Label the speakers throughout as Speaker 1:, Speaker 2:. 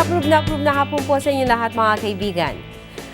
Speaker 1: na approve na hapon po sa inyo lahat mga kaibigan.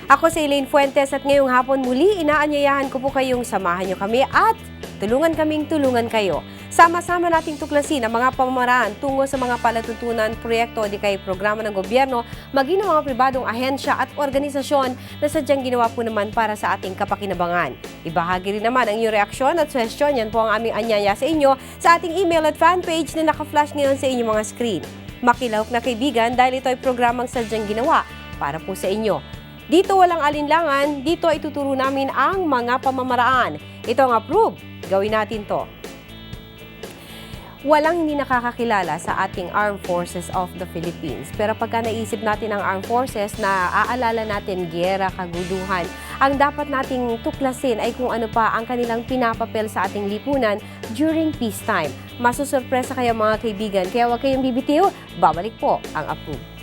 Speaker 1: Ako si Elaine Fuentes at ngayong hapon muli inaanyayahan ko po kayong samahan nyo kami at tulungan kaming tulungan kayo. Sama-sama nating tuklasin ang mga pamamaraan tungo sa mga palatuntunan, proyekto o di kay programa ng gobyerno, maging ng mga pribadong ahensya at organisasyon na sadyang ginawa po naman para sa ating kapakinabangan. Ibahagi rin naman ang inyong reaksyon at suggestion. Yan po ang aming anyaya sa inyo sa ating email at fanpage na naka-flash ngayon sa inyong mga screen. Makilahok na kaibigan dahil ito ay programang sadyang ginawa para po sa inyo. Dito walang alinlangan, dito ay tuturo namin ang mga pamamaraan. Ito ang approve. Gawin natin to. Walang hindi nakakakilala sa ating Armed Forces of the Philippines. Pero pagka naisip natin ang Armed Forces, na aalala natin gera, kaguduhan, ang dapat nating tuklasin ay kung ano pa ang kanilang pinapapel sa ating lipunan during peacetime. Masusurpresa kayo mga kaibigan, kaya huwag kayong bibitiw, babalik po ang approve.